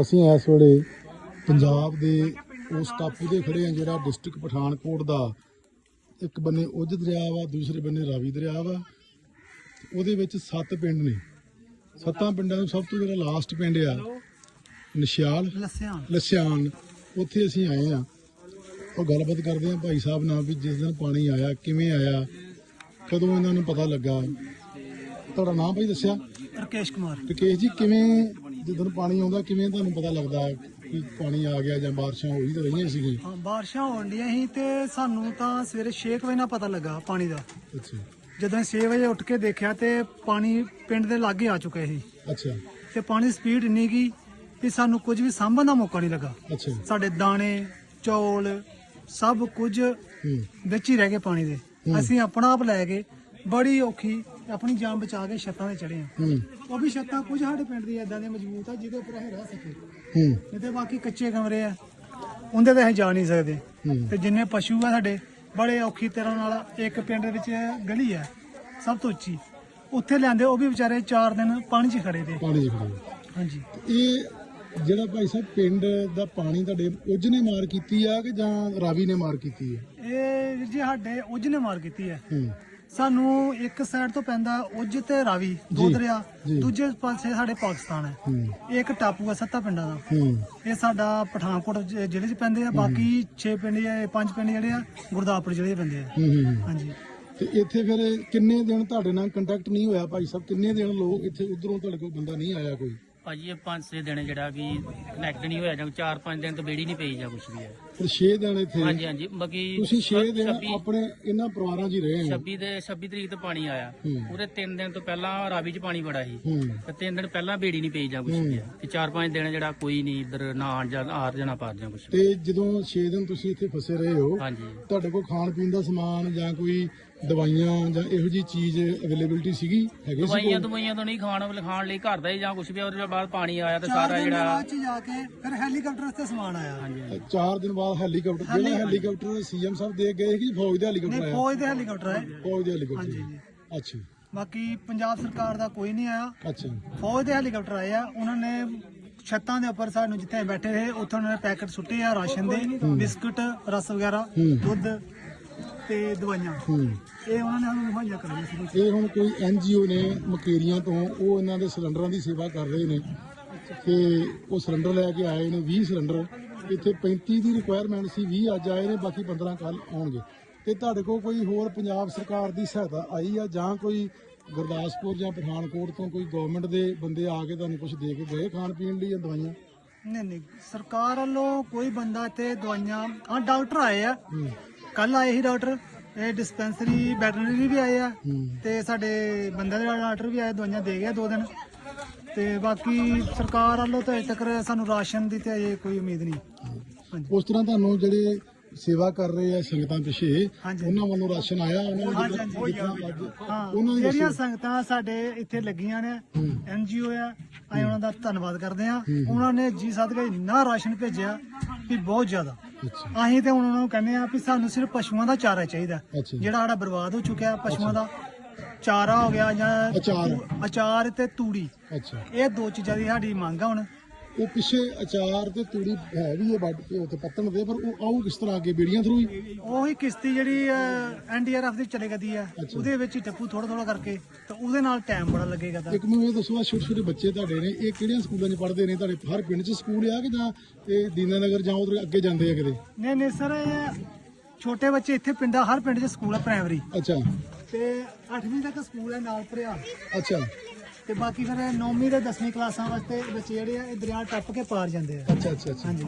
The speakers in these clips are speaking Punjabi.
ਅਸੀਂ ਇਸ ਵੇਲੇ ਪੰਜਾਬ ਦੇ ਉਸ ਟਾਪੂ ਦੇ ਖੜੇ ਹਾਂ ਜਿਹੜਾ ਡਿਸਟ੍ਰਿਕਟ ਪਠਾਨਕੋਟ ਦਾ ਇੱਕ ਬੰਨੇ ਉਜ ਦਰਿਆ ਵਾ ਦੂਸਰੇ ਬੰਨੇ ਰਾਵੀ ਦਰਿਆ ਵਾ। ਉਹਦੇ ਵਿੱਚ ਸੱਤ ਪਿੰਡ ਨੇ। ਸੱਤਾਂ ਪਿੰਡਾਂ ਤੋਂ ਸਭ ਤੋਂ ਜਿਹੜਾ ਲਾਸਟ ਪਿੰਡ ਆ ਨਿਸ਼ਾਲ ਲੱਸਿਆਂ ਲਸਿਆਣ। ਉੱਥੇ ਅਸੀਂ ਆਏ ਆ ਉਹ ਗੱਲਬਾਤ ਕਰਦੇ ਆ ਭਾਈ ਸਾਹਿਬ ਨਾਲ ਵੀ ਜਿਸ ਦਿਨ ਪਾਣੀ ਆਇਆ ਕਿਵੇਂ ਆਇਆ ਕਦੋਂ ਇਹਨਾਂ ਨੂੰ ਪਤਾ ਲੱਗਾ। ਤੁਹਾਡਾ ਨਾਮ ਭਾਈ ਦੱਸਿਆ? ਰਕੇਸ਼ ਕੁਮਾਰ। ਰਕੇਸ਼ ਜੀ ਕਿਵੇਂ ਜਦੋਂ ਪਾਣੀ ਆਉਂਦਾ ਕਿਵੇਂ ਤੁਹਾਨੂੰ ਪਤਾ ਲੱਗਦਾ ਕਿ ਪਾਣੀ ਆ ਗਿਆ ਜਾਂ ਬਾਰਿਸ਼ਾਂ ਹੋਈ ਤਾਂ ਰਹੀਆਂ ਸੀਗੀਆਂ? ਹਾਂ ਬਾਰਿਸ਼ਾਂ ਹੋਣ ਡੀਆਂ ਸੀ ਤੇ ਸਾਨੂੰ ਤਾਂ ਸਵੇਰੇ 6 ਵਜੇ ਨਾਲ ਪਤਾ ਲੱਗਾ ਪਾਣੀ ਦਾ। ਅੱਛਾ। ਜਦੋਂ 6 ਵਜੇ ਉੱਠ ਕੇ ਦੇਖਿਆ ਤੇ ਪਾਣੀ ਪਿੰਡ ਦੇ ਲਾਗੇ ਆ ਚੁੱਕਿਆ ਸੀ। ਅੱਛਾ। ਤੇ ਪਾਣੀ ਦੀ ਸਪੀਡ ਇੰਨੀ ਕੀ ਕਿ ਸਾਨੂੰ ਕੁਝ ਵੀ ਸਾਂਭਣ ਦਾ ਮੌਕਾ ਨਹੀਂ ਲੱਗਾ। ਅੱਛਾ। ਸਾਡੇ ਦਾਣੇ ਚੌਲ ਸਭ ਕੁਝ ਹੂੰ। ਵਿੱਚ ਹੀ ਰਹਿ ਗਏ ਪਾਣੀ ਦੇ। ਅਸੀਂ ਆਪਣਾ ਆਪ ਲੈ ਕੇ ਬੜੀ ਔਖੀ ਆਪਣੀ ਜਾਨ ਬਚਾ ਕੇ ਛੱਤਾਂ ਤੇ ਚੜੇ ਆ। ਹੂੰ। ਉਹ ਵੀ ਛੱਤਾਂ ਕੁਝ ਸਾਡੇ ਪਿੰਡ ਦੀ ਏਦਾਂ ਦੀਆਂ ਮਜ਼ਬੂਤ ਆ ਜਿਹਦੇ ਉੱਪਰ ਅਸੀਂ ਰਹਿ ਸਕੇ। ਹੂੰ। ਨਹੀਂ ਤੇ ਬਾਕੀ ਕੱਚੇ ਕਮਰੇ ਆ। ਉਹਦੇ ਤੇ ਅਸੀਂ ਜਾ ਨਹੀਂ ਸਕਦੇ। ਹੂੰ। ਤੇ ਜਿੰਨੇ ਪਸ਼ੂ ਆ ਸਾਡੇ ਬੜੇ ਔਖੀ ਤਰ੍ਹਾਂ ਨਾਲ ਇੱਕ ਪਿੰਡ ਦੇ ਵਿੱਚ ਗਲੀ ਹੈ ਸਭ ਤੋਂ ਉੱਚੀ। ਉੱਥੇ ਲਿਆਂਦੇ ਉਹ ਵੀ ਵਿਚਾਰੇ 4 ਦਿਨ ਪਾਣੀ 'ਚ ਖੜੇ ਤੇ ਪਾਣੀ 'ਚ ਖੜੇ ਹਾਂਜੀ। ਇਹ ਜਿਹੜਾ ਭਾਈ ਸਾਹਿਬ ਪਿੰਡ ਦਾ ਪਾਣੀ ਤੁਹਾਡੇ ਉਜ ਨੇ ਮਾਰ ਕੀਤੀ ਆ ਕਿ ਜਾਂ ਰਾਵੀ ਨੇ ਮਾਰ ਕੀਤੀ ਹੈ ਇਹ ਵੀਰ ਜੀ ਸਾਡੇ ਉੱਜ ਨੇ ਮਾਰ ਕੀਤੀ ਹੈ ਹੂੰ। ਸਾਨੂੰ ਇੱਕ ਸਾਈਡ ਤੋਂ ਪੈਂਦਾ ਉੱਜ ਤੇ ਰਾਵੀ ਦੋ ਦਰਿਆ। ਦੂਜੇ ਪਾਸੇ ਸਾਡੇ ਪਾਕਿਸਤਾਨ ਹੈ। ਇਹ ਇੱਕ ਟਾਪੂ ਹੈ ਸੱਤਾ ਪਿੰਡਾਂ ਦਾ। ਇਹ ਸਾਡਾ ਪਠਾਨਕੋਟ ਜ਼ਿਲ੍ਹੇ 'ਚ ਪੈਂਦੇ ਆ ਬਾਕੀ 6 ਪਿੰਡ ਜਾਂ ਇਹ ਪੰਜ ਪਿੰਡ ਜਿਹੜੇ ਆ ਗੁਰਦਾਸਪੁਰ ਜ਼ਿਲ੍ਹੇ 'ਚ ਪੈਂਦੇ ਆ। ਹਾਂਜੀ। ਤੇ ਇੱਥੇ ਫਿਰ ਕਿੰਨੇ ਦਿਨ ਤੁਹਾਡੇ ਨਾਲ ਕੰਟੈਕਟ ਨਹੀਂ ਹੋਇਆ ਭਾਈ ਸਾਹਿਬ? ਕਿੰਨੇ ਦਿਨ ਲੋਕ ਇੱਥੇ ਉਧਰੋਂ ਤੁਹਾਡੇ ਕੋਲ ਬੰਦਾ ਨਹੀਂ ਆਇਆ ਕੋਈ? ਭਾਜੀ ਇਹ 5-6 ਦਿਨ ਜਿਹੜਾ ਕਿ ਕਨੈਕਟ ਨਹੀਂ ਹੋਇਆ ਜਾਂ 4-5 ਦਿਨ ਤੋਂ ਬੇੜੀ ਨਹੀਂ ਪਈ ਜਾਂ ਕੁਝ ਵੀ ਹੈ। ਫਿਰ 6 ਦਿਨ ਇੱਥੇ ਹਾਂਜੀ ਹਾਂਜੀ ਬਾਕੀ ਤੁਸੀਂ 6 ਦਿਨ 26 ਆਪਣੇ ਇਹਨਾਂ ਪਰਿਵਾਰਾਂ 'ਚ ਹੀ ਰਹੇ ਹੋ। 26 ਦੇ 26 ਤਰੀਕ ਤੋਂ ਪਾਣੀ ਆਇਆ। ਹੂੰ। ਪੂਰੇ 3 ਦਿਨ ਤੋਂ ਪਹਿਲਾਂ ਰਾਵੀ 'ਚ ਪਾਣੀ ਬੜਾ ਸੀ। ਹੂੰ। ਤੇ 3 ਦਿਨ ਪਹਿਲਾਂ ਬੇੜੀ ਨਹੀਂ ਪਈ ਜਾਂ ਕੁਝ ਵੀ ਹੈ। ਤੇ 4-5 ਦਿਨ ਜਿਹੜਾ ਕੋਈ ਨਹੀਂ ਇੱਧਰ ਨਾ ਆਣ ਜਾਂ ਆਰ ਜਾਂ ਨਾ ਪਾਰ ਜਾਂ ਕੁਝ ਤੇ ਜਦੋਂ 6 ਦਿਨ ਤੁਸੀਂ ਇੱਥੇ ਫਸੇ ਰਹੇ ਹੋ ਹਾਂਜੀ। ਤੁਹਾਡੇ ਕੋਲ ਖਾਣ ਪੀਣ ਦਾ ਸਮਾਨ ਜਾਂ ਕੋਈ ਦਵਾਈਆਂ ਜਾਂ ਇਹੋ ਜੀ ਚੀਜ਼ ਅਵੇਲੇਬਿਲਿਟੀ ਸੀਗੀ? ਹੈਗੀ ਸੀ ਦਵਾਈਆਂ? ਦਵਾਈਆਂ ਤੋਂ ਨਹੀਂ ਖਾਣ ਲਿਖਾਣ ਲਈ ਘਰ ਦਾ ਹੀ ਜਾਂ ਕੁਝ ਵੀ ਉਹਦੇ ਬਾਅਦ ਪਾਣੀ ਆਇਆ ਤੇ ਸਾਰਾ ਜਿਹੜਾ ਬਾਅਦ 'ਚ ਜਾ ਕੇ ਫਿਰ ਹੈਲੀਕਾਪਟਰ ਤੇ ਸਮਾਨ ਆਇਆ। ਹਾਂਜੀ ਚਾਰ ਦਿਨ ਬਾਅਦ ਹੈਲੀਕਾਪਟਰ ਜਿਹੜਾ ਹੈਲੀਕਾਪਟਰ ਸੀਐਮ ਸਾਹਿਬ ਦੇ ਗਏ ਕਿ ਫੌਜ ਦੇ ਹੈਲੀਕਾਪਟਰ ਨਹੀਂ ਆਇਆ? ਫੌਜ ਦੇ ਹੈਲੀਕਾਪਟਰ ਆਏ ਫੌਜ ਦੇ ਹੈਲੀਕਾਪਟਰ। ਅੱਛਾ। ਬਾਕੀ ਪੰਜਾਬ ਸਰਕਾਰ ਦਾ ਕੋਈ ਨਹੀਂ ਆਇਆ। ਅੱਛਾ। ਫੌਜ ਦੇ ਹੈਲੀਕਾਪਟਰ ਆਏ ਆ। ਉਹਨਾਂ ਨੇ ਛੱਤਾਂ ਦੇ ਉੱਪਰ ਸਾਨੂੰ ਜਿੱਥੇ ਬੈਠੇ ਰਹੇ ਉੱਥੇ ਉਹਨਾਂ ਨੇ ਪੈਕਟ ਸੁੱਟੇ ਆ ਰਾਸ਼ਨ ਦੇ ਬਿਸਕਟ ਰਸ ਵਗੈਰਾ। ਦੁੱਧ ਤੇ ਦਵਾਈਆਂ। ਹੂੰ। ਇਹ ਉਹਨਾਂ ਨੇ ਸਾਨੂੰ ਮੁਹੱਈਆ ਕਰਾਈਆਂ ਸੀ ਇਹ ਹੁਣ ਕੋਈ ਐਨਜੀਓ ਨੇ ਮਕੇਰੀਆਂ ਤੋਂ ਉਹ ਇਹਨਾਂ ਦੇ ਸਿਲੰਡਰਾਂ ਦੀ ਸੇਵਾ ਕਰ ਰਹੇ ਨੇ। ਤੇ ਉਹ ਸਿਲੰਡਰ ਲੈ ਕੇ ਆਏ ਨੇ 20 ਸਿਲੰਡਰ। ਇੱਥੇ 35 ਦੀ ਰਿਕੁਆਇਰਮੈਂਟ ਸੀ 20 ਅੱਜ ਆਏ ਨੇ ਬਾਕੀ 15 ਕੱਲ ਆਉਣਗੇ। ਤੇ ਤੁਹਾਡੇ ਕੋਲ ਕੋਈ ਹੋਰ ਪੰਜਾਬ ਸਰਕਾਰ ਦੀ ਸਹਾਇਤਾ ਆਈ ਆ ਜਾਂ ਕੋਈ ਗੁਰਦਾਸਪੁਰ ਜਾਂ ਪਠਾਨਕੋਟ ਤੋਂ ਕੋਈ ਗਵਰਨਮੈਂਟ ਦੇ ਬੰਦੇ ਆ ਕੇ ਤੁਹਾਨੂੰ ਕੁਝ ਦੇ ਕੇ ਗਏ ਖਾਣ ਪੀਣ ਲਈ ਜਾਂ ਦਵਾਈਆਂ? ਨਹੀਂ ਨਹੀਂ। ਸਰਕਾਰ ਵੱਲੋਂ ਕੋਈ ਬੰਦਾ ਇੱਥੇ ਦਵਾਈਆਂ ਹਾਂ ਡਾਕਟਰ ਆਏ ਆ। ਕੱਲ ਆਏ ਸੀ ਡਾਕਟਰ ਇਹ ਡਿਸਪੈਂਸਰੀ ਵੈਟਰਨਰੀ ਵੀ ਆਏ ਆ ਤੇ ਸਾਡੇ ਬੰਦੇ ਦੇ ਡਾਕਟਰ ਵੀ ਆਏ ਦਵਾਈਆਂ ਦੇ ਗਏ ਦੋ ਦਿਨ। ਤੇ ਬਾਕੀ ਸਰਕਾਰ ਵੱਲੋਂ ਤਾਂ ਅਜੇ ਤੱਕ ਸਾਨੂੰ ਰਾਸ਼ਨ ਦੀ ਤੇ ਅਜੇ ਕੋਈ ਉਮੀਦ ਨਹੀਂ। ਹਾਂਜੀ। ਉਸ ਤਰ੍ਹਾਂ ਤੁਹਾਨੂੰ ਜਿਹੜੇ ਸੇਵਾ ਕਰ ਰਹੇ ਆ ਸੰਗਤਾਂ ਪਿੱਛੇ। ਉਹਨਾਂ ਵੱਲੋਂ ਰਾਸ਼ਨ ਆਇਆ ਉਹਨਾਂ ਨੂੰ ਹਾਂ ਜਿਹੜੀਆਂ। ਸੰਗਤਾਂ ਸਾਡੇ ਇੱਥੇ ਲੱਗੀਆਂ ਨੇ ਹੂੰ। ਐਨਜੀਓ ਆ ਅਸੀਂ ਉਹਨਾਂ ਦਾ ਧੰਨਵਾਦ ਕਰਦੇ ਆ ਉਹਨਾਂ ਨੇ ਜੀ ਸਦਕੇ ਇੰਨਾ ਰਾਸ਼ਨ ਭੇਜਿਆ ਵੀ ਬਹੁਤ ਜ਼ਿਆਦਾ। ਅਸੀਂ ਤੇ ਹੁਣ ਉਹਨਾਂ ਨੂੰ ਕਹਿੰਦੇ ਆ ਵੀ ਸਾਨੂੰ ਸਿਰਫ ਪਸ਼ੂਆਂ ਦਾ ਚਾਰਾ ਚਾਹੀਦਾ। ਅੱਛਾ ਜਿਹੜਾ ਸਾਡਾ ਬਰਬਾਦ ਹੋ ਚੁੱਕਿਆ ਪਸ਼ੂਆਂ ਦਾ ਚਾਰਾ ਹੋ ਗਿਆ ਜਾਂ ਅਚਾਰ। ਅਚਾਰ ਤੇ ਤੂੜੀ। ਅੱਛਾ। ਇਹ ਦੋ ਚੀਜ਼ਾਂ ਦੀ ਸਾਡੀ ਮੰਗ ਆ ਹੁਣ। ਉਹ ਪਿੱਛੇ ਅਚਾਰ ਤੇ ਤੂੜੀ ਹੈ ਵੀ ਹੈ ਵੱਡ ਤੇ ਉੱਤੇ ਪੱਤਣ ਦੇ ਪਰ ਉਹ ਆਉ ਕਿਸ ਤਰ੍ਹਾਂ ਅੱਗੇ ਬੇੜੀਆਂ ਥਰੂ ਹੀ? ਉਹੀ ਕਿਸ਼ਤੀ ਜਿਹੜੀ ਐਨਡੀਆਰਐਫ ਦੀ ਚਲੇ ਗਦੀ ਆ। ਉਹਦੇ ਵਿੱਚ ਹੀ ਟੱਪੂ ਥੋੜਾ ਥੋੜਾ ਕਰਕੇ ਤੇ ਉਹਦੇ ਨਾਲ ਟਾਈਮ ਬੜਾ ਲੱਗੇਗਾ ਤਾਂ। ਇੱਕ ਮੈਨੂੰ ਇਹ ਦੱਸੋ ਆ ਛੋਟੇ ਛੋਟੇ ਬੱਚੇ ਤੁਹਾਡੇ ਨੇ ਇਹ ਕਿਹੜੀਆਂ ਸਕੂਲਾਂ 'ਚ ਪੜ੍ਹਦੇ ਨੇ? ਤੁਹਾਡੇ ਹਰ ਪਿੰਡ 'ਚ ਸਕੂਲ ਆ ਕਿ ਜਾਂ ਇਹ ਦੀਨਾਨਗਰ ਜਾਂ ਉਧਰ ਅੱਗੇ ਜਾਂਦੇ ਆ ਕਿਤੇ? ਨਹੀਂ ਨਹੀਂ ਸਰ ਇਹ ਛੋਟੇ ਬੱਚੇ ਇੱਥੇ ਪਿੰਡਾਂ ਹਰ ਪਿੰਡ 'ਚ ਸਕੂਲ ਆ ਪ੍ਰਾਇਮਰੀ ਅੱਛਾ। ਤੇ 8ਵੀਂ ਤੱਕ ਸਕੂਲ ਹੈ ਨਾਲ ਭਰਿਆ। ਅੱਛਾ। ਤੇ ਬਾਕੀ ਫਿਰ 9ਵੀਂ ਤੇ 10ਵੀਂ ਕਲਾਸਾਂ ਵਾਸਤੇ ਬੱਚੇ ਜਿਹੜੇ ਆ ਇਹ ਦਰਿਆ ਟੱਪ ਕੇ ਪਾਰ ਜਾਂਦੇ ਆ। ਅੱਛਾ ਅੱਛਾ ਅੱਛਾ। ਹਾਂਜੀ।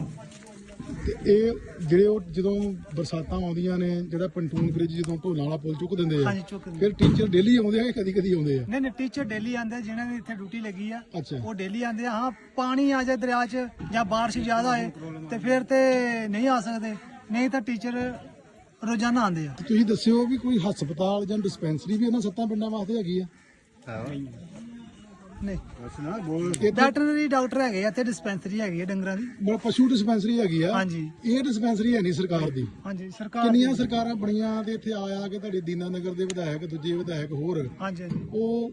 ਤੇ ਇਹ ਜਿਹੜੇ ਉਹ ਜਦੋਂ ਬਰਸਾਤਾਂ ਆਉਂਦੀਆਂ ਨੇ ਜਿਹੜਾ ਪੰਟੂਨ ਬ੍ਰਿਜ ਜਦੋਂ ਢੋਲਾਂ ਵਾਲਾ ਪੁਲ ਚੁੱਕ ਦਿੰਦੇ ਆ ਹਾਂਜੀ ਚੁੱਕ ਦਿੰਦੇ। ਫਿਰ ਟੀਚਰ ਡੇਲੀ ਆਉਂਦੇ ਆ ਕਿ ਕਦੀ ਕਦੀ ਆਉਂਦੇ ਆ? ਨਹੀਂ ਨਹੀਂ ਟੀਚਰ ਡੇਲੀ ਆਉਂਦੇ ਆ, ਜਿਨ੍ਹਾਂ ਦੀ ਇੱਥੇ ਡਿਊਟੀ ਲੱਗੀ ਆ ਅੱਛਾ। ਉਹ ਡੇਲੀ ਆਉਂਦੇ ਆ। ਹਾਂ ਪਾਣੀ ਆ ਜਾਏ ਦਰਿਆ 'ਚ ਜਾਂ ਬਾਰਿਸ਼ ਜ਼ਿਆਦਾ ਹੋਏ ਤੇ ਫਿਰ ਤੇ ਨਹੀਂ ਆ ਸਕਦੇ। ਨਹੀਂ ਤਾਂ ਟੀਚਰ ਰੋਜ਼ਾਨਾ ਆਉਂਦੇ ਆ। ਤੁਸੀਂ ਦੱਸਿਓ ਵੀ ਕੋਈ ਹਸਪਤਾਲ ਜਾਂ ਡਿਸਪੈਂਸਰੀ ਵੀ ਇਹਨਾਂ ਸੱਤਾਂ ਪਿੰਡਾਂ ਵਾਸਤੇ ਹੈਗੀ ਆ? ਨਹੀਂ ਇੱਥੇ ਵੈਟਰਨਰੀ ਡਾਕਟਰ ਹੈਗੇ ਆ ਤੇ ਡਿਸਪੈਂਸਰੀ ਹੈਗੀ ਆ ਡੰਗਰਾਂ ਦੀ। ਬ- ਪਸ਼ੂ ਡਿਸਪੈਂਸਰੀ ਹੈਗੀ ਆ। ਹਾਂਜੀ। ਇਹ ਡਿਸਪੈਂਸਰੀ ਹੈ ਨਹੀਂ ਸਰਕਾਰ ਦੀ। ਹਾਂਜੀ ਸਰਕਾਰ ਕਿੰਨੀਆਂ ਸਰਕਾਰਾਂ ਬਣੀਆਂ ਤੇ ਇੱਥੇ ਆ ਆ ਕੇ ਤੁਹਾਡੇ ਦੀਨਾਨਗਰ ਦੇ ਵਿਧਾਇਕ ਦੂਜੇ ਵਿਧਾਇਕ ਹੋਰ। ਹਾਂਜੀ ਹਾਂਜੀ। ਉਹ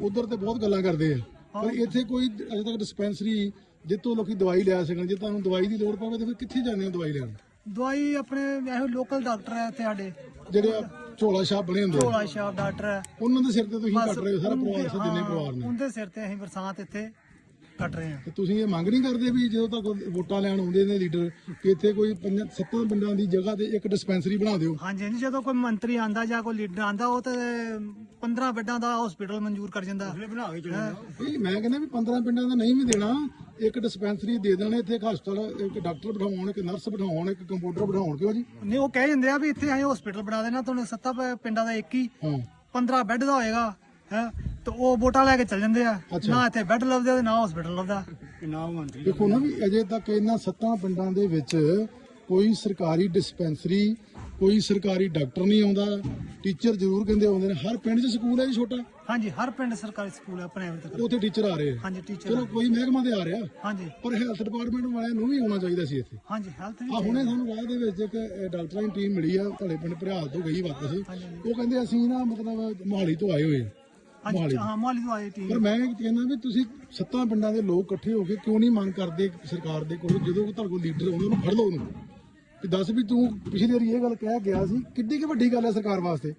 ਉਧਰ ਤੇ ਬਹੁਤ ਗੱਲਾਂ ਕਰਦੇ ਆ। ਪਰ ਇੱਥੇ ਕੋਈ ਅਜੇ ਤੱਕ ਡਿਸਪੈਂਸਰੀ ਜਿੱਤੋਂ ਲੋਕੀ ਦਵਾਈ ਲੈ ਸਕਣ ਜੇ ਤੁਹਾਨੂੰ ਦਵਾਈ ਦੀ ਲੋੜ ਪਵੇ ਤਾਂ ਫਿਰ ਕਿੱਥੇ ਜਾਂਦੇ ਹੋ ਦਵਾਈ ਲੈਣ? ਦਵਾਈ ਆਪਣੇ ਇਹੋ ਲੋਕਲ ਡਾਕਟਰ ਹੈ ਇੱਥੇ ਸਾਡੇ। ਜਿਹੜੇ ਝੋਲਾ ਛਾਪ ਬਣੇ ਹੁੰਦੇ ਆ, ਝੋਲਾ ਸ਼ਾਪ ਡਾਕਟਰ ਹੈ ਉਹਨਾਂ ਦੇ ਸਿਰ ਤੇ ਤੁਸੀਂ ਕੱਟ ਰਹੇ ਹੋ ਸਾਰਾ ਪਰਿਵਾਰ ਸੇ ਜਿੰਨੇ ਪਰਿਵਾਰ ਨੇ। ਉਹਦੇ ਸਿਰ ਤੇ ਅਸੀਂ ਬਰਸਾਤ ਇੱਥੇ ਕੱਟ ਰਹੇ ਹਾਂ। ਤੇ ਤੁਸੀਂ ਇਹ ਮੰਗ ਨਹੀਂ ਕਰਦੇ ਵੀ ਜਦੋਂ ਤੱਕ ਵੋਟਾਂ ਲੈਣ ਆਉਂਦੇ ਨੇ ਲੀਡਰ ਕਿ ਇੱਥੇ ਕੋਈ ਪੰਜਾਂ ਸੱਤਾਂ ਪਿੰਡਾਂ ਦੀ ਜਗ੍ਹਾ ਤੇ ਇੱਕ ਡਿਸਪੈਂਸਰੀ ਬਣਾ ਦਿਓ? ਹਾਂਜੀ ਹਾਂਜੀ ਜਦੋਂ ਕੋਈ ਮੰਤਰੀ ਆਂਦਾ ਜਾਂ ਕੋਈ ਲੀਡਰ ਆਂਦਾ ਉਹ ਤੇ 15 ਬੈੱਡਾਂ ਦਾ ਹਸਪੀਟਲ ਮਨਜ਼ੂਰ ਕਰ ਜਾਂਦਾ। ਬਣਾ ਕੇ ਇਹ ਮੈਂ ਕਹਿੰਦਾ ਵੀ 15 ਪਿੰਡਾਂ ਦਾ ਨਹੀਂ ਵੀ ਦੇਣਾ ਇੱਕ ਡਿਸਪੈਂਸਰੀ ਦੇ ਦੇਣ ਇੱਥੇ ਇੱਕ ਹਸਪਤਾਲ ਇੱਕ ਡਾਕਟਰ ਬਿਠਾਉਣ ਇੱਕ ਨਰਸ ਬਿਠਾਉਣ ਇੱਕ ਕੰਪਿਊਟਰ ਬਿਠਾਉਣ ਕਿਉਂ ਜੀ? ਨਹੀਂ ਉਹ ਕਹਿ ਜਾਂਦੇ ਆ ਵੀ ਇੱਥੇ ਅਸੀਂ ਹਸਪੀਟਲ ਬਣਾ ਦੇਣਾ ਤੁਹਾਨੂੰ ਸੱਤਾ ਪ- ਪਿੰਡਾਂ ਦਾ ਇੱਕ ਹੀ ਹਾਂ। 15 ਬੈੱਡ ਦਾ ਹੋਏਗਾ ਹੈ ਤੇ ਉਹ ਵੋਟਾਂ ਲੈ ਕੇ ਚੱਲ ਜਾਂਦੇ ਆ। ਅੱਛਾ। ਨਾ ਇੱਥੇ ਬੈੱਡ ਲੱਭਦੇ ਤੇ ਨਾ ਹਸਪੀਟਲ ਲੱਭਦਾ। ਨਾ ਮੰਤਰੀ ਦੇਖੋ ਨਾ ਵੀ ਅਜੇ ਤੱਕ ਇਹਨਾਂ ਸੱਤਾਂ ਪਿੰਡਾਂ ਦੇ ਵਿੱਚ ਕੋਈ ਸਰਕਾਰੀ ਡਿਸਪੈਂਸਰੀ ਕੋਈ ਸਰਕਾਰੀ ਡਾਕਟਰ ਨਹੀਂ ਆਉਂਦਾ। ਟੀਚਰ ਜ਼ਰੂਰ ਕਹਿੰਦੇ ਆਉਂਦੇ ਨੇ ਹਰ ਪਿੰਡ 'ਚ ਸਕੂਲ ਹੈ ਜੀ ਛੋਟਾ। ਹਾਂਜੀ ਹਰ ਪਿੰਡ ਸਰਕਾਰੀ ਸਕੂਲ ਹੈ ਪ੍ਰਾਈਵੇਟ ਤੱਕ। ਉੱਥੇ ਟੀਚਰ ਆ ਰਹੇ ਆ। ਹਾਂਜੀ ਟੀਚਰ ਚਲੋ ਕੋਈ ਮਹਿਕਮਾ ਤੇ ਆ ਰਿਹਾ। ਹਾਂਜੀ। ਪਰ ਹੈਲਥ ਡਿਪਾਰਟਮੈਂਟ ਵਾਲਿਆਂ ਨੂੰ ਵੀ ਆਉਣਾ ਚਾਹੀਦਾ ਸੀ ਇੱਥੇ। ਹਾਂਜੀ ਹੈਲਥ ਆ ਹੁਣੇ ਸਾਨੂੰ ਰਾਹ ਦੇ ਵਿੱਚ ਇੱਕ ਡਾਕਟਰਾਂ ਦੀ ਟੀਮ ਮਿਲੀ ਆ ਤੁਹਾਡੇ ਪਿੰਡ ਭਰਿਆਲ ਤੋਂ ਗਈ ਵਾਪਸ। ਉਹ ਕਹਿੰਦੇ ਅਸੀਂ ਨਾ ਮਤਲਬ ਮੋਹਾਲੀ ਤੋਂ ਆਏ ਹੋਏ ਹਾਂਜੀ ਹਾਂ ਮੋਹਾਲੀ ਤੋਂ ਆਏ ਟੀਮ ਪਰ ਮੈਂ ਇਹ ਕਹਿੰਦਾ ਵੀ ਤੁਸੀਂ ਸੱਤਾਂ ਪਿੰਡਾਂ ਦੇ ਲੋਕ ਇਕੱਠੇ ਹੋ ਕੇ ਕਿਉਂ ਨਹੀਂ ਮੰਗ ਕਰਦੇ ਸਰਕਾਰ ਦੇ ਕੋਲ? ਜਦੋਂ ਤੁਹਾਡੇ ਕੋਲ ਲੀਡਰ ਆਉਂਦਾ ਉਹਨੂੰ ਫੜ ਲਓ ਉਹਨੂੰ। ਕਿ ਦੱਸ ਵੀ ਤੂੰ ਪਿਛਲੀ ਵਾਰੀ ਇਹ ਗੱਲ ਕਹਿ ਗਿਆ ਸੀ ਕਿੱਡੀ ਕਿ ਵੱਡੀ ਗੱਲ ਹੈ ਸਰਕਾਰ ਵਾਸਤੇ।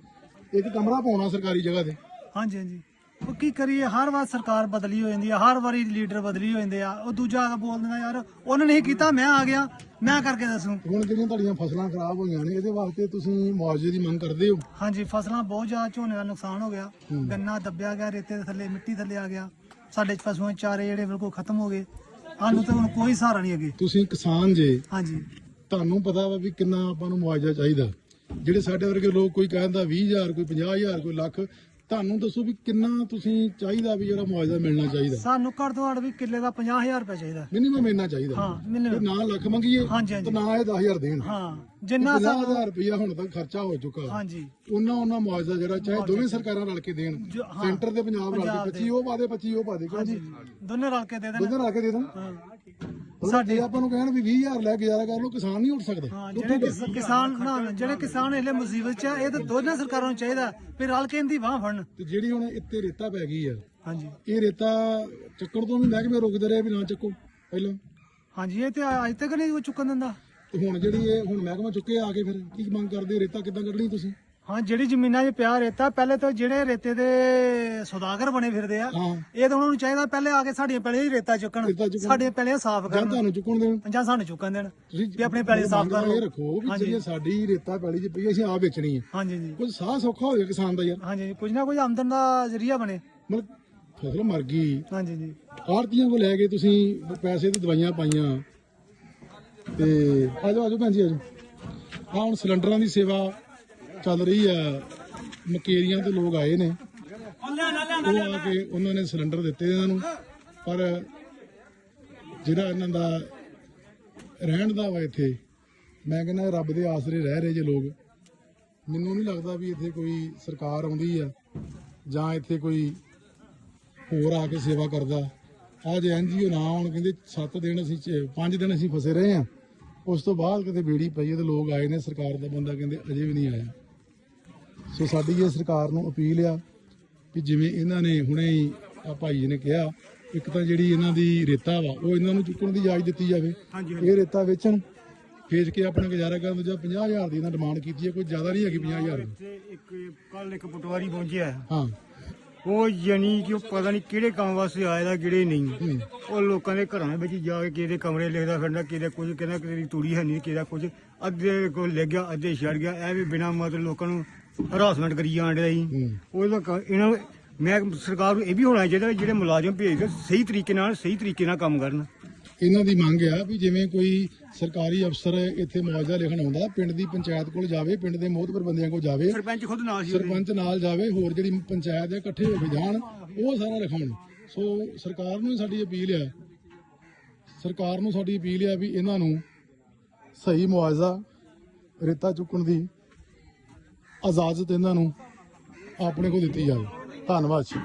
ਇੱਕ ਕਮਰਾ ਪਾਉਣਾ ਸਰਕਾਰੀ ਜਗ੍ਹਾ ਤੇ। ਹਾਂਜੀ ਹਾਂਜੀ। ਉਹ ਕੀ ਕਰੀਏ? ਹਰ ਵਾਰ ਸਰਕਾਰ ਬਦਲੀ ਹੋ ਜਾਂਦੀ ਆ ਹਰ ਵਾਰੀ ਲੀਡਰ ਬਦਲੀ ਹੋ ਜਾਂਦੇ ਆ। ਉਹ ਦੂਜਾ ਬੋਲ ਦਿੰਦਾ ਯਾਰ ਉਹਨੇ ਨਹੀਂ ਕੀਤਾ ਮੈਂ ਆ ਗਿਆ ਮੈਂ ਕਰਕੇ ਦੱਸੂ। ਹੁਣ ਜਿਹੜੀਆਂ ਤੁਹਾਡੀਆਂ ਫਸਲਾਂ ਖਰਾਬ ਹੋਈਆਂ ਨੇ ਇਹਦੇ ਵਾਸਤੇ ਤੁਸੀਂ ਮੁਆਵਜ਼ੇ ਦੀ ਮੰਗ ਕਰਦੇ ਹੋ? ਹਾਂਜੀ ਫਸਲਾਂ ਬਹੁਤ ਜ਼ਿਆਦਾ ਝੋਨੇ ਦਾ ਨੁਕਸਾਨ ਹੋ ਗਿਆ। ਗੰਨਾ ਦੱਬਿਆ ਗਿਆ ਰੇਤੇ ਦੇ ਥੱਲੇ ਮਿੱਟੀ ਥੱਲੇ ਆ ਗਿਆ। ਸਾਡੇ ਪਸ਼ੂਆਂ ਚਾਰੇ ਜਿਹੜੇ ਬਿਲਕੁਲ ਖਤਮ ਹੋ ਗਏ। ਸਾਨੂੰ ਤਾਂ ਹੁਣ ਕੋਈ ਸਹਾਰਾ ਨਹੀਂ ਅੱਗੇ। ਤੁਸੀਂ ਕਿਸਾਨ ਜੇ ਹਾਂਜੀ। ਤੁਹਾਨੂੰ ਪਤਾ ਵਾ ਵੀ ਕਿੰਨਾ ਆਪਾਂ ਨੂੰ ਮੁਆਵਜ਼ਾ ਚਾਹੀਦਾ। ਜਿਹੜੇ ਸਾਡੇ ਵਰਗੇ ਲੋਕ ਕੋਈ ਕਹਿੰਦਾ 20000 ਕੋਈ 50000 ਕੋਈ ਲੱਖ ਤੁਹਾਨੂੰ ਦੱਸੋ ਵੀ ਕਿੰਨਾ ਤੁਸੀਂ ਚਾਹੀਦਾ ਵੀ ਜਿਹੜਾ ਮੁਆਵਜ਼ਾ ਮਿਲਣਾ ਚਾਹੀਦਾ? ਸਾਨੂੰ ਘੱਟ ਤੋਂ ਘੱਟ ਵੀ ਕਿੱਲੇ ਦਾ 50000 ਰੁਪਏ ਚਾਹੀਦਾ। ਮਿਨੀਮਮ ਇੰਨਾ ਚਾਹੀਦਾ। ਹਾਂ ਤੇ ਨਾ ਲੱਖ ਮੰਗੀਏ ਹਾਂਜੀ, ਤੇ ਹਾਂਜੀ। ਨਾ ਇਹ 10000 ਦੇਣ। ਹਾਂ ਜਿੰਨਾ ਸਾਨੂੰ 50000 ਰੁਪਇਆ ਹੁਣ ਤੱਕ ਖਰਚਾ ਹੋ ਚੁੱਕਾ। ਹਾਂਜੀ। ਉਹਨਾਂ ਉਹਨਾਂ ਮੁਆਵਜ਼ਾ ਜਿਹੜਾ ਚਾਹੇ ਦੋਵੇਂ ਸਰਕਾਰਾਂ ਰਲ ਕੇ ਦੇਣ। ਜੋ- ਹਾਂ। ਸੈਂਟਰ ਤੇ ਪੰਜਾਬ ਰਲ ਪੰਜਾਬ ਕੇ 25 ਉਹ ਪਾ ਦੇ 25 ਉਹ ਪਾ ਦੇ। ਕਿਉਂ ਜੀ ਦੋਨੇ ਰਲ ਕੇ ਦੇ ਦੇਣ। ਦੋਵੇਂ ਰਲ ਕੇ ਦੇ ਦੇਣ। ਹਾਂ। ਸਾਡੇ ਆਪਾਂ ਨੂੰ ਕਹਿਣ ਵੀ 20000 ਲੈ ਕੇ ਗੁਜ਼ਾਰਾ ਕਰ ਲਓ ਕਿਸਾਨ ਨਹੀਂ ਉੱਠ ਸਕਦਾ। ਹਾਂ ਜਿਹੜੇ ਕਿਸ- ਕਿਸਾਨ ਨਾ ਜਿਹੜੇ ਕਿਸਾਨ ਇਹਲੇ ਮੁਸੀਬਤ ਚ ਆ ਇਹ ਤਾਂ ਦੋਨਾਂ ਸਰਕਾਰਾਂ ਨੂੰ ਚਾਹੀਦਾ ਵੀ ਰਲ ਕੇ ਇਹਦੀ ਬਾਹ ਫੜਨ। ਤੇ ਜਿਹੜੀ ਹੁਣ ਇੱਥੇ ਰੇਤਾ ਪੈ ਗਈ ਆ ਹਾਂਜੀ। ਇਹ ਰੇਤਾ ਚੱਕਣ ਤੋਂ ਵੀ ਮਹਿਕਮੇ ਰੁਕਦੇ ਰਹੇ ਵੀ ਨਾ ਚੱਕੋ ਪਹਿਲਾਂ। ਹਾਂਜੀ ਇਹ ਤੇ ਅੱਜ ਤੱਕ ਨਹੀਂ ਉਹ ਚੁੱਕਣ ਦਿੰਦਾ। ਤੇ ਹੁਣ ਜਿਹੜੀ ਇਹ ਹੁਣ ਮਹਿਕਮਾ ਚੁੱਕੇ ਆ ਕੇ ਫਿਰ ਕੀ ਮੰਗ ਕਰਦੇ? ਰੇਤਾ ਕਿੱਦਾਂ ਕੱਢਣੀ ਤੁਸੀਂ? ਹਾਂ ਜਿਹੜੀ ਜ਼ਮੀਨਾਂ 'ਚ ਪਿਆ ਰੇਤਾ ਪਹਿਲੇ ਤਾਂ ਜਿਹੜੇ ਰੇਤੇ ਦੇ ਸੌਦਾਗਰ ਬਣੇ ਫਿਰਦੇ ਆ ਹਾਂ। ਇਹ ਤਾਂ ਉਹਨਾਂ ਨੂੰ ਚਾਹੀਦਾ ਪਹਿਲੇ ਆ ਕੇ ਸਾਡੀਆਂ ਪਹਿਲੇ ਹੀ ਰੇਤਾ ਚੁੱਕਣ ਰੇਤਾ ਚੁੱਕਣ। ਸਾਡੀਆਂ ਪਹਿਲੇ ਸਾਫ਼ ਜਾਂ ਕਰਨ ਤੁਹਾਨੂੰ ਚੁੱਕਣ ਦੇਣ। ਜਾਂ ਸਾਨੂੰ ਚੁੱਕਣ ਦੇਣ ਵੀ ਆਪਣੇ ਪੈਲੀ ਸਾਫ਼ ਕਰ। ਇਹ ਲਓ ਰੱਖੋ ਵੀ ਹਾਂਜੀ। ਜਿਹੜੀ ਸਾਡੀ ਰੇਤਾ ਪੈਲੀ 'ਚ ਪਈ ਅਸੀਂ ਆਪ ਵੇਚਣੀ ਹੈ ਹਾਂਜੀ ਜੀ ਕੁਝ ਸਾਹ ਸੌਖਾ ਹੋ ਜਾਏ ਕਿਸਾਨ ਦਾ ਯਾਰ। ਹਾਂਜੀ ਕੁਝ ਨਾ ਕੁਝ ਆਮਦਨ ਦਾ ਜ਼ਰੀਆ ਬਣੇ। ਮਤਲਬ ਫਸਲ ਮਰ ਗਈ। ਹਾਂਜੀ ਜੀ ਆੜਤੀਆਂ ਕੋ ਲੈ ਕੇ ਤੁਸੀਂ ਪੈਸੇ ਤੇ ਦਵਾਈਆਂ ਪਾਈਆਂ। ਤੇ ਆਜੋ ਆਜੋ ਭੈਣ ਜੀ ਆਜੋ ਆ ਹੁਣ ਸਿਲੰਡਰਾਂ ਦੀ ਸੇਵਾ ਚੱਲ ਰਹੀ ਆ, ਮਕੇਰੀਆਂ ਤੋਂ ਲੋਕ ਆਏ ਨੇ। ਉਹ ਆ ਕੇ ਉਹਨਾਂ ਨੇ ਸਿਲੰਡਰ ਦਿੱਤੇ ਇਹਨਾਂ ਨੂੰ। ਪਰ ਜਿਹੜਾ ਇਹਨਾਂ ਦਾ ਰਹਿਣ ਦਾ ਵਾ ਇੱਥੇ, ਮੈਂ ਕਹਿੰਦਾ ਰੱਬ ਦੇ ਆਸਰੇ ਰਹਿ ਰਹੇ ਜੇ ਲੋਕ। ਮੈਨੂੰ ਨਹੀਂ ਲੱਗਦਾ ਵੀ ਇੱਥੇ ਕੋਈ ਸਰਕਾਰ ਆਉਂਦੀ ਆ, ਜਾਂ ਇੱਥੇ ਕੋਈ ਹੋਰ ਆ ਕੇ ਸੇਵਾ ਕਰਦਾ। ਆ ਜੇ ਐਨਜੀਓ ਨਾ ਆਉਣ, ਕਹਿੰਦੇ 7 ਦਿਨ ਅਸੀਂ 5 ਦਿਨ ਅਸੀਂ ਫਸੇ ਰਹੇ ਆ। ਉਸ ਤੋਂ ਬਾਅਦ ਕਿਤੇ ਬੇੜੀ ਪਈ ਹੈ ਤੇ ਲੋਕ ਆਏ ਨੇ, ਸਰਕਾਰ ਦਾ ਬੰਦਾ ਕਹਿੰਦੇ ਅਜੇ ਵੀ ਨਹੀਂ ਆਇਆ। ਸੋ ਸਾਡੀ ਇਹ ਸਰਕਾਰ ਨੂੰ ਅਪੀਲ ਆ ਕਿ ਜਿਵੇਂ ਇਹਨਾਂ ਨੇ ਹੁਣੇ ਹੀ ਆ ਭਾਈ ਜੀ ਨੇ ਕਿਹਾ ਇੱਕ ਤਾਂ ਜਿਹੜੀ ਇਹਨਾਂ ਦੀ ਰੇਤਾ ਵਾ ਉਹ ਇਹਨਾਂ ਨੂੰ ਚੁੱਕਣ ਦੀ ਇਜਾਜ਼ਤ ਦਿੱਤੀ ਜਾਵੇ। ਇਹ ਰੇਤਾ ਵੇਚਣ ਵੇਚ ਕੇ ਆਪਣਾ ਗੁਜ਼ਾਰਾ ਕਰਨ ਜਾਂ 50000 ਦੀ ਇਹਨਾਂ ਡਿਮਾਂਡ ਕੀਤੀ ਹੈ ਕੋਈ ਜ਼ਿਆਦਾ ਨਹੀਂ ਹੈਗੀ 50000 ਦੀ। ਤੇ ਇੱਕ ਕੱਲ ਇੱਕ ਪਟਵਾਰੀ ਪਹੁੰਚਿਆ ਹੈ। ਉਹ ਯਾਨੀ ਕਿ ਉਹ ਪਤਾ ਨਹੀਂ ਕਿਹੜੇ ਕੰਮ ਵਾਸਤੇ ਆਇਆ ਦਾ ਕਿਹੜੇ ਨਹੀਂ। ਉਹ ਲੋਕਾਂ ਦੇ ਘਰਾਂ ਵਿੱਚ ਜਾ ਕੇ ਕਿਹਦੇ ਕਮਰੇ ਲਿਖਦਾ ਫਿਰਦਾ ਕਿਹਦੇ ਕੁਝ ਕਹਿੰਦਾ ਕਿਸੇ ਦੀ ਤੂੜੀ ਹੈ ਨਹੀਂ ਕਿਹਦਾ ਕੁਝ। ਅੱਧੇ ਕੋ ਲੈ ਗਿਆ ਅੱਧੇ ਛੱਡ ਗਿਆ। ਇਹ ਵੀ ਬਿਨਾਂ ਮਤਲਬ ਲੋਕਾਂ ਨੂੰ ਹਰਾਸਮੈਂਟ ਕਰੀ ਜਾਣ ਡਿਆ ਸੀ। ਹੂੰ। ਉਹਦਾ ਕ- ਇਹਨਾਂ ਨੂੰ ਮੈਂ ਸਰਕਾਰ ਨੂੰ ਇਹ ਵੀ ਹੋਣਾ ਚਾਹੀਦਾ ਵੀ ਜਿਹੜੇ ਮੁਲਾਜ਼ਮ ਭੇਜਦੇ ਸਹੀ ਤਰੀਕੇ ਨਾਲ ਸਹੀ ਤਰੀਕੇ ਨਾਲ ਕੰਮ ਕਰਨ। ਇਹਨਾਂ ਦੀ ਮੰਗ ਆ ਵੀ ਜਿਵੇਂ ਕੋਈ ਸਰਕਾਰੀ ਅਫਸਰ ਇੱਥੇ ਮੁਆਵਜ਼ਾ ਲਿਖਣ ਆਉਂਦਾ ਪਿੰਡ ਦੀ ਪੰਚਾਇਤ ਕੋਲ ਜਾਵੇ ਪਿੰਡ ਦੇ ਮੋਹਤਬਰ ਬੰਦਿਆਂ ਕੋਲ ਜਾਵੇ ਸਰਪੰਚ ਖੁਦ ਨਾਲ ਸੀ ਉਹਦੇ। ਸਰਪੰਚ ਨਾਲ ਜਾਵੇ ਹੋਰ ਜਿਹੜੀ ਪੰਚਾਇਤ ਦੇ ਇਕੱਠੇ ਹੋ ਕੇ ਜਾਣ ਉਹ ਸਾਰਾ ਲਿਖਾਉਣ। ਸੋ ਸਰਕਾਰ ਨੂੰ ਸਾਡੀ ਅਪੀਲ ਆ ਸਰਕਾਰ ਨੂੰ ਸਾਡੀ ਅਪੀਲ ਆ ਵੀ ਇਹਨਾਂ ਨੂੰ ਸਹੀ ਮੁਆਵਜ਼ਾ ਰੇਤਾ ਚੁੱਕਣ ਦੀ ਇਜਾਜ਼ਤ ਇਹਨਾਂ ਨੂੰ ਆਪਣੇ ਕੋਲ ਦਿੱਤੀ ਜਾਵੇ। ਧੰਨਵਾਦ ਜੀ।